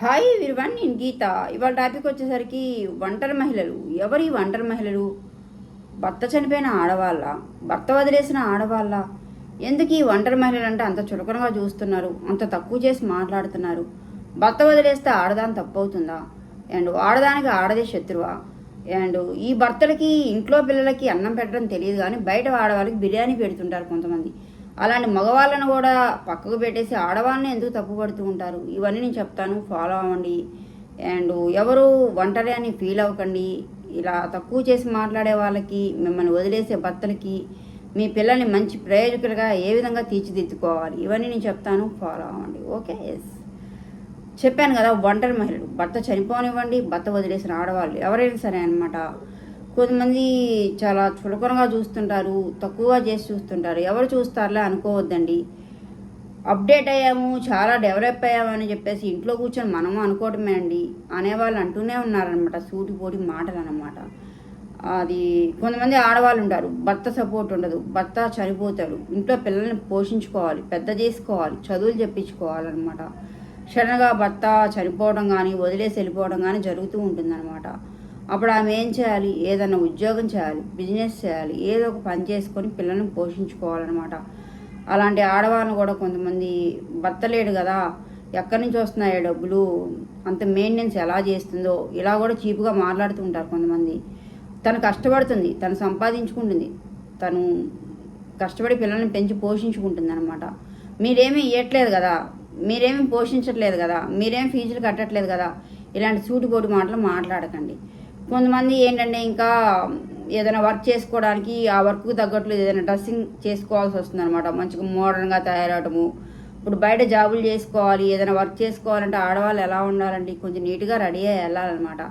Hi విర్వన్ నేను గీత. ఇవాళ topic వచ్చేసరికి ఒంటరి మహిళలు. ఎవరి ఒంటరి మహిళలు? భర్త చనిపోయిన ఆడవాళ్ళ? భర్త వదిలేసిన ఆడవాళ్ళ? ఎందుకు ఈ ఒంటరి మహిళలు అంటే అంత చులకనగా చూస్తున్నారు? అంత తక్కువ చేసి మాట్లాడుతున్నారు? భర్త వదిలేస్తే ఆడదాని తప్పు అవుతుందా అండ్ ఆడదానికి ఆడదే శత్రువా? అండ్ ఈ భర్తలకి ఇంట్లో పిల్లలకి అన్నం పెట్టడం తెలియదు కానీ బయట ఆడవాళ్ళకి బిర్యానీ పెడుతుంటారు కొంతమంది. అలాంటి మగవాళ్ళను కూడా పక్కకు పెట్టేసి ఆడవాళ్ళని ఎందుకు తప్పుపడుతూ ఉంటారు? ఇవన్నీ నేను చెప్తాను. ఫాలో అవ్వండి. అండ్ ఎవరు ఒంటరి అని ఫీల్ అవ్వకండి. ఇలా తక్కువ చేసి మాట్లాడే వాళ్ళకి మిమ్మల్ని వదిలేసే భర్తలకి మీ పిల్లల్ని మంచి ప్రయోజకులుగా ఏ విధంగా తీర్చిదిద్దుకోవాలి? ఇవన్నీ నేను చెప్తాను. ఫాలో అవ్వండి. ఓకే ఎస్ చెప్పాను కదా ఒంటరి మహిళలు. భర్త చనిపోనివ్వండి భర్త వదిలేసిన ఆడవాళ్ళు. ఎవరైనా సరే అనమాట కొంతమంది చాలా చులకనగా చూస్తుంటారు తక్కువగా చేసి చూస్తుంటారు. ఎవరు చూస్తారులే అనుకోవద్దండి. అప్డేట్ అయ్యాము చాలా డెవలప్ అయ్యామని చెప్పేసి ఇంట్లో కూర్చొని మనము అనుకోవటమే అండి. అనేవాళ్ళు అంటూనే ఉన్నారనమాట సూటిపోటి మాటలు అనమాట అది కొంతమంది ఆడవాళ్ళు ఉంటారు భర్త సపోర్ట్ ఉండదు భర్త చనిపోతాడు ఇంట్లో పిల్లల్ని పోషించుకోవాలి పెద్ద చేసుకోవాలి చదువులు చెప్పించుకోవాలన్నమాట. సడన్గా భర్త చనిపోవడం కానీ వదిలేసి వెళ్ళిపోవడం కానీ జరుగుతూ ఉంటుందన్నమాట. అప్పుడు ఆమె ఏం చేయాలి? ఏదైనా ఉద్యోగం చేయాలి బిజినెస్ చేయాలి ఏదో ఒక పని చేసుకొని పిల్లల్ని పోషించుకోవాలన్నమాట. అలాంటి ఆడవాళ్ళని కూడా కొంతమంది భర్త లేడు కదా ఎక్కడి నుంచి వస్తున్నాయో డబ్బులు? అంత మెయింటెనెన్స్ ఎలా చేస్తుందో? ఇలా కూడా చీపుగా మాట్లాడుతూ ఉంటారు కొంతమంది. తను కష్టపడుతుంది తను సంపాదించుకుంటుంది తను కష్టపడి పిల్లల్ని పెంచి పోషించుకుంటుంది అనమాట మీరేమీ ఇవ్వట్లేదు కదా మీరేమీ పోషించట్లేదు కదా మీరేం ఫీజులు కట్టట్లేదు కదా ఇలాంటి సూటిపోటు మాటలు మాట్లాడకండి. కొంతమంది ఏంటంటే ఇంకా ఏదైనా వర్క్ చేసుకోవడానికి ఆ వర్క్కి తగ్గట్లు ఏదైనా డ్రెస్సింగ్ చేసుకోవాల్సి వస్తుంది అనమాట మంచిగా మోడర్న్గా తయారవటము. ఇప్పుడు బయట జాబులు చేసుకోవాలి ఏదైనా వర్క్ చేసుకోవాలంటే ఆడవాళ్ళు ఎలా ఉండాలండి? కొంచెం నీట్గా రెడీ అయ్యి వెళ్ళాలన్నమాట.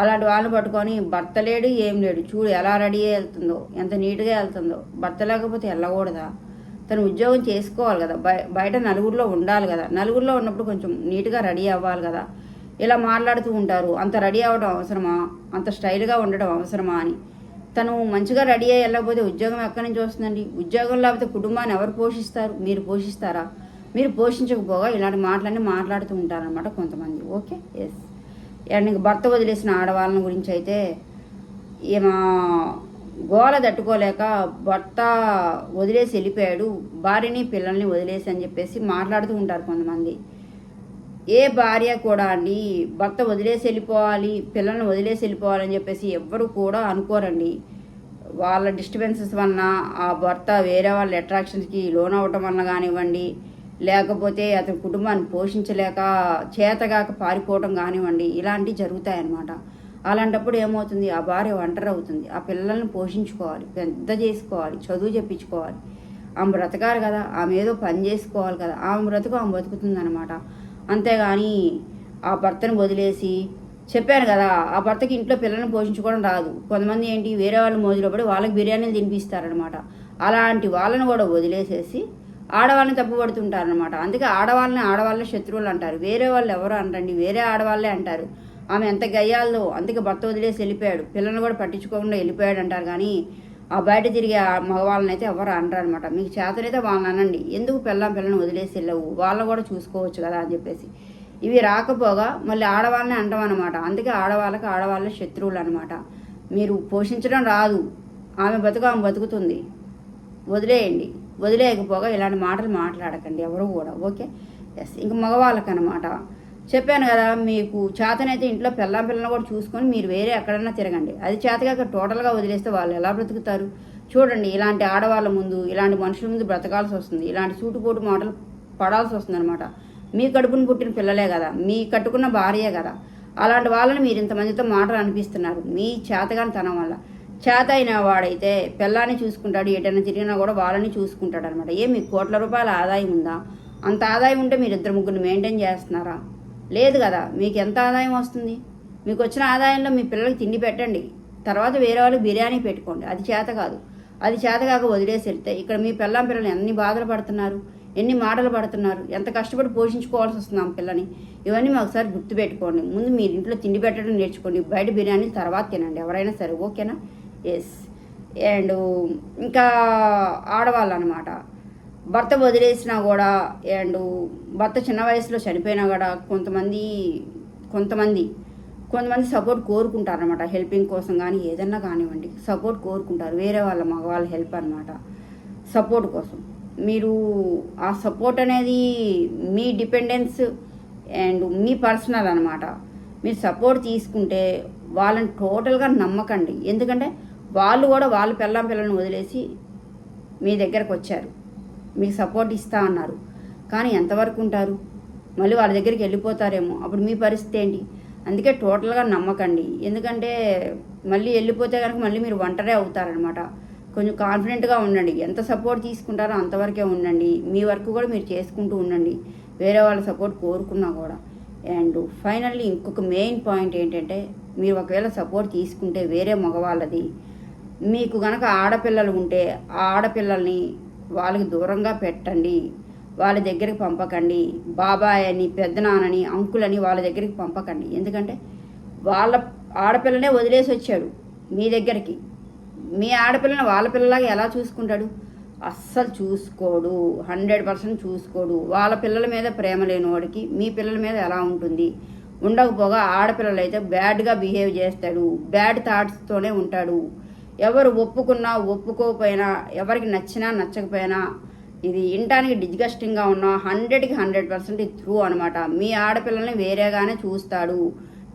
అలాంటి వాళ్ళని పట్టుకొని భర్త లేడు ఏం లేడు. చూడు ఎలా రెడీ అయ్యి వెళ్తుందో ఎంత నీట్గా వెళ్తుందో. భర్త లేకపోతే వెళ్ళకూడదా? తను ఉద్యోగం చేసుకోవాలి కదా. బయ బయట నలుగురిలో ఉండాలి కదా. నలుగురిలో ఉన్నప్పుడు కొంచెం నీట్గా రెడీ అవ్వాలి కదా. ఇలా మాట్లాడుతూ ఉంటారు. అంత రెడీ అవ్వడం అవసరమా? అంత స్టైల్గా ఉండడం అవసరమా అని. తను మంచిగా రెడీ అయ్యి వెళ్ళకపోతే ఉద్యోగం ఎక్కడి నుంచి వస్తుందండి? ఉద్యోగం లేకపోతే కుటుంబాన్ని ఎవరు పోషిస్తారు? మీరు పోషిస్తారా? మీరు పోషించకపోగా ఇలాంటి మాటలన్నీ మాట్లాడుతూ ఉంటారనమాట కొంతమంది. ఓకే? ఎస్ అండ్ భర్త వదిలేసిన ఆడవాళ్ళని గురించి అయితే ఈమె గోల తట్టుకోలేక భర్త వదిలేసి వెళ్ళిపోయాడు. భార్యని పిల్లల్ని వదిలేసి అని చెప్పేసి మాట్లాడుతూ ఉంటారు కొంతమంది. ఏ భార్య కూడా అండి భర్త వదిలేసి వెళ్ళిపోవాలి పిల్లల్ని వదిలేసి వెళ్ళిపోవాలని చెప్పేసి ఎవ్వరు కూడా అనుకోరండి. వాళ్ళ డిస్టర్బెన్సెస్ వలన ఆ భర్త వేరే వాళ్ళ అట్రాక్షన్స్కి లోన్ అవ్వటం వలన కానివ్వండి లేకపోతే అతని కుటుంబాన్ని పోషించలేక చేతగాక పారిపోవడం కానివ్వండి ఇలాంటివి జరుగుతాయన్నమాట. అలాంటప్పుడు ఏమవుతుంది? ఆ భార్య ఒంటరి అవుతుంది. ఆ పిల్లల్ని పోషించుకోవాలి పెద్ద చేసుకోవాలి చదువు చెప్పించుకోవాలి. ఆమె బ్రతకాలి కదా ఆమె ఏదో పని చేసుకోవాలి కదా ఆమె బ్రతుకు ఆమె బతుకుతుంది అనమాట అంతేగాని ఆ భర్తను వదిలేసి చెప్పాను కదా ఆ భర్తకి ఇంట్లో పిల్లల్ని పోషించుకోవడం రాదు. కొంతమంది ఏంటి వేరే వాళ్ళు మోజులో పడి వాళ్ళకి బిర్యానీలు తినిపిస్తారనమాట అలాంటి వాళ్ళని కూడా వదిలేసేసి ఆడవాళ్ళని తప్పుపడుతుంటారనమాట అందుకే ఆడవాళ్ళని ఆడవాళ్ళని శత్రువులు అంటారు. వేరే వాళ్ళు ఎవరు అనరండి వేరే ఆడవాళ్ళే అంటారు. ఆమె ఎంత గయ్యాల్లో అందుకే భర్త వదిలేసి వెళ్ళిపోయాడు. పిల్లల్ని కూడా పట్టించుకోకుండా వెళ్ళిపోయాడు అంటారు కానీ ఆ బయట తిరిగే ఆ మగవాళ్ళని అయితే ఎవరు అనరు అనమాట మీకు చేతనైతే వాళ్ళని అనండి. ఎందుకు పిల్లం పిల్లని వదిలేసి వెళ్ళవు? వాళ్ళు కూడా చూసుకోవచ్చు కదా అని చెప్పేసి. ఇవి రాకపోగా మళ్ళీ ఆడవాళ్ళని అంటాం అనమాట అందుకే ఆడవాళ్ళకి ఆడవాళ్ళ శత్రువులు అనమాట మీరు పోషించడం రాదు. ఆమె బతుకు ఆమె బతుకుతుంది. వదిలేయండి. వదిలేయకపోగా ఇలాంటి మాటలు మాట్లాడకండి ఎవరు కూడా. ఓకే? ఎస్ ఇంక మగవాళ్ళకి అనమాట చెప్పాను కదా మీకు చేతనైతే ఇంట్లో పిల్లం పిల్లని కూడా చూసుకొని మీరు వేరే ఎక్కడన్నా తిరగండి. అది చేతగాక టోటల్గా వదిలేస్తే వాళ్ళు ఎలా బ్రతుకుతారు? చూడండి ఇలాంటి ఆడవాళ్ళ ముందు ఇలాంటి మనుషుల ముందు బ్రతకాల్సి వస్తుంది. ఇలాంటి సూటుపోటు మాటలు పడాల్సి వస్తుంది అనమాట మీ కడుపును పుట్టిన పిల్లలే కదా మీ కట్టుకున్న భార్యే కదా. అలాంటి వాళ్ళని మీరు ఇంతమందితో మాటలు అనిపిస్తున్నారు. మీ చేతగాని తనం వల్ల. చేత అయిన వాడైతే పిల్లాన్ని చూసుకుంటాడు ఎటైనా తిరిగినా కూడా వాళ్ళని చూసుకుంటాడు అనమాట ఏ మీకు కోట్ల రూపాయల ఆదాయం ఉందా? అంత ఆదాయం ఉంటే మీరు ఇద్దరు ముగ్గురు మెయింటైన్ చేస్తున్నారా? లేదు కదా మీకు ఎంత ఆదాయం వస్తుంది? మీకు వచ్చిన ఆదాయంలో మీ పిల్లలకి తిండి పెట్టండి. తర్వాత వేరే వాళ్ళు బిర్యానీ పెట్టుకోండి. అది చేత కాదు. అది చేత కాక వదిలేసి వెళ్తే ఇక్కడ మీ పిల్లం పిల్లలు ఎన్ని బాధలు పడుతున్నారు ఎన్ని మాటలు పడుతున్నారు ఎంత కష్టపడి పోషించుకోవాల్సి వస్తుంది ఆ పిల్లని? ఇవన్నీ మాకు ఒకసారి గుర్తుపెట్టుకోండి ముందు మీరు ఇంట్లో తిండి పెట్టడం నేర్చుకోండి. బయట బిర్యానీ తర్వాత తినండి. ఎవరైనా సరే ఓకేనా? ఎస్ అండ్ ఇంకా ఆడవాళ్ళు అనమాట భర్త వదిలేసినా కూడా అండ్ భర్త చిన్న వయసులో చనిపోయినా కూడా కొంతమంది కొంతమంది కొంతమంది సపోర్ట్ కోరుకుంటారనమాట హెల్పింగ్ కోసం కానీ ఏదన్నా కానివ్వండి సపోర్ట్ కోరుకుంటారు. వేరే వాళ్ళ మగవాళ్ళ హెల్ప్ అనమాట సపోర్ట్ కోసం. మీరు ఆ సపోర్ట్ అనేది మీ డిపెండెన్స్ అండ్ మీ పర్సనల్ అనమాట మీరు సపోర్ట్ తీసుకుంటే వాళ్ళని టోటల్గా నమ్మకండి. ఎందుకంటే వాళ్ళు కూడా వాళ్ళ పిల్లం పిల్లల్ని వదిలేసి మీ దగ్గరకు వచ్చారు. మీకు సపోర్ట్ ఇస్తా అన్నారు. కానీ ఎంతవరకు ఉంటారు? మళ్ళీ వాళ్ళ దగ్గరికి వెళ్ళిపోతారేమో. అప్పుడు మీ పరిస్థితి ఏంటి? అందుకే టోటల్గా నమ్మకండి. ఎందుకంటే మళ్ళీ వెళ్ళిపోతే కనుక మళ్ళీ మీరు ఒంటరే అవుతారనమాట కొంచెం కాన్ఫిడెంట్గా ఉండండి. ఎంత సపోర్ట్ తీసుకుంటారో అంతవరకే ఉండండి. మీ వర్క్ కూడా మీరు చేసుకుంటూ ఉండండి. వేరే వాళ్ళ సపోర్ట్ కోరుకున్నా కూడా. అండ్ ఫైనల్లీ ఇంకొక మెయిన్ పాయింట్ ఏంటంటే మీరు ఒకవేళ సపోర్ట్ తీసుకుంటే వేరే మగవాళ్ళది. మీకు గనక ఆడపిల్లలు ఉంటే ఆ ఆడపిల్లల్ని వాళ్ళకి దూరంగా పెట్టండి. వాళ్ళ దగ్గరికి పంపకండి. బాబాయ్ అని పెద్దనాన్నని అంకులని వాళ్ళ దగ్గరికి పంపకండి. ఎందుకంటే వాళ్ళ ఆడపిల్లనే వదిలేసి వచ్చాడు మీ దగ్గరికి. మీ ఆడపిల్లని వాళ్ళ పిల్లలాగా ఎలా చూసుకుంటాడు? అస్సలు చూసుకోడు. Hundred percent చూసుకోడు. వాళ్ళ పిల్లల మీద ప్రేమ లేని వాడికి మీ పిల్లల మీద ఎలా ఉంటుంది? ఉండకపోగా ఆడపిల్లలు అయితే బ్యాడ్గా బిహేవ్ చేస్తాడు. బ్యాడ్ థాట్స్తోనే ఉంటాడు. ఎవరు ఒప్పుకున్నా ఒప్పుకోకపోయినా ఎవరికి నచ్చినా నచ్చకపోయినా ఇది వినటానికి డిస్గస్టింగ్గా ఉన్నా హండ్రెడ్కి హండ్రెడ్ పర్సెంట్ ఇది ట్రూ అనమాట మీ ఆడపిల్లల్ని వేరేగానే చూస్తాడు.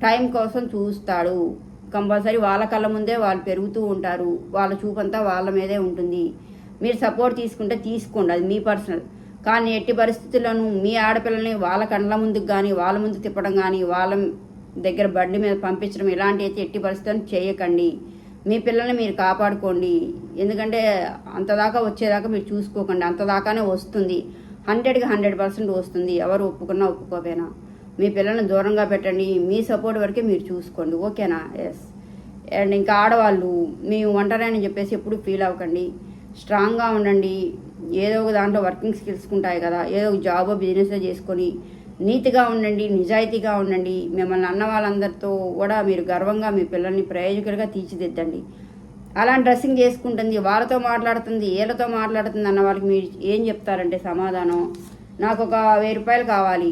టైం కోసం చూస్తాడు. కంపల్సరీ వాళ్ళ కళ్ళ ముందే వాళ్ళు పెరుగుతూ ఉంటారు. వాళ్ళ చూపంతా వాళ్ళ మీదే ఉంటుంది. మీరు సపోర్ట్ తీసుకుంటే తీసుకోండి. అది మీ పర్సనల్ కానీ ఎట్టి పరిస్థితుల్లోనూ మీ ఆడపిల్లల్ని వాళ్ళ కళ్ళ ముందుకు కానీ వాళ్ళ ముందు తిప్పడం కానీ వాళ్ళ దగ్గర బండి మీద పంపించడం ఇలాంటి అయితే ఎట్టి పరిస్థితులను చేయకండి. మీ పిల్లల్ని మీరు కాపాడుకోండి. ఎందుకంటే అంతదాకా వచ్చేదాకా మీరు చూసుకోకండి. అంతదాకానే వస్తుంది. హండ్రెడ్కి హండ్రెడ్ పర్సెంట్ వస్తుంది. ఎవరు ఒప్పుకున్నా ఒప్పుకోపోయినా మీ పిల్లల్ని దూరంగా పెట్టండి. మీ సపోర్ట్ వరకే మీరు చూసుకోండి. ఓకేనా? ఎస్ అండ్ ఇంకా ఆడవాళ్ళు మేము ఒంటరి అని చెప్పేసి ఎప్పుడు ఫీల్ అవ్వకండి. స్ట్రాంగ్గా ఉండండి. ఏదో ఒక దాంట్లో వర్కింగ్ స్కిల్స్ ఉంటాయి కదా. ఏదో ఒక జాబో బిజినెస్ చేసుకొని నీతిగా ఉండండి నిజాయితీగా ఉండండి. మిమ్మల్ని అన్న వాళ్ళందరితో కూడా మీరు గర్వంగా మీ పిల్లల్ని ప్రయోజకులుగా తీర్చిదిద్దండి. అలాంటి డ్రెస్సింగ్ చేసుకుంటుంది వాళ్ళతో మాట్లాడుతుంది వీళ్ళతో మాట్లాడుతుంది అన్న వాళ్ళకి మీరు ఏం చెప్తారంటే సమాధానం? నాకు ఒక వెయ్యి రూపాయలు కావాలి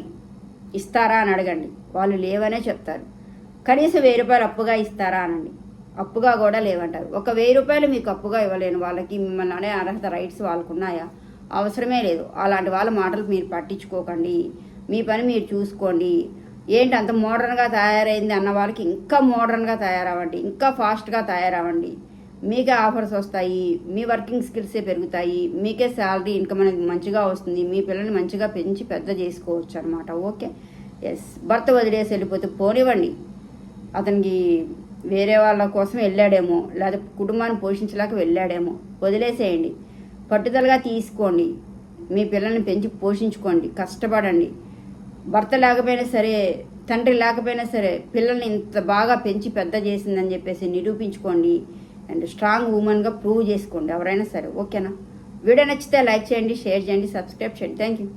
ఇస్తారా అని అడగండి. వాళ్ళు లేవనే చెప్తారు. కనీసం వెయ్యి రూపాయలు అప్పుగా ఇస్తారా అనండి. అప్పుగా కూడా లేవంటారు. ఒక వెయ్యి రూపాయలు మీకు అప్పుగా ఇవ్వలేను వాళ్ళకి మిమ్మల్ని అనే అర్హత రైట్స్ వాళ్ళకు ఉన్నాయా అవసరమే లేదు. అలాంటి వాళ్ళ మాటలు మీరు పట్టించుకోకండి. మీ పని మీరు చూసుకోండి. ఏంటి అంత మోడర్న్గా తయారైంది అన్న వాళ్ళకి ఇంకా మోడర్న్గా తయారవ్వండి. ఇంకా ఫాస్ట్గా తయారవ్వండి. మీకే ఆఫర్స్ వస్తాయి. మీ వర్కింగ్ స్కిల్సే పెరుగుతాయి. మీకే శాలరీ ఇన్కమ్ అనేది మంచిగా వస్తుంది. మీ పిల్లల్ని మంచిగా పెంచి పెద్ద చేసుకోవచ్చు అనమాట ఓకే? ఎస్ భర్త వదిలేసి వెళ్ళిపోతే పోనివ్వండి. అతనికి వేరే వాళ్ళ కోసం వెళ్ళాడేమో లేదా కుటుంబాన్ని పోషించలేక వెళ్ళాడేమో వదిలేసేయండి. పట్టుదలగా తీసుకోండి. మీ పిల్లల్ని పెంచి పోషించుకోండి. కష్టపడండి. భర్త లేకపోయినా సరే తండ్రి లేకపోయినా సరే పిల్లల్ని ఇంత బాగా పెంచి పెద్ద చేసిందని చెప్పేసి నిరూపించుకోండి. అండ్ స్ట్రాంగ్ ఉమెన్గా ప్రూవ్ చేసుకోండి ఎవరైనా సరే. ఓకేనా? వీడియో నచ్చితే లైక్ చేయండి షేర్ చేయండి సబ్స్క్రైబ్ చేయండి. Thank you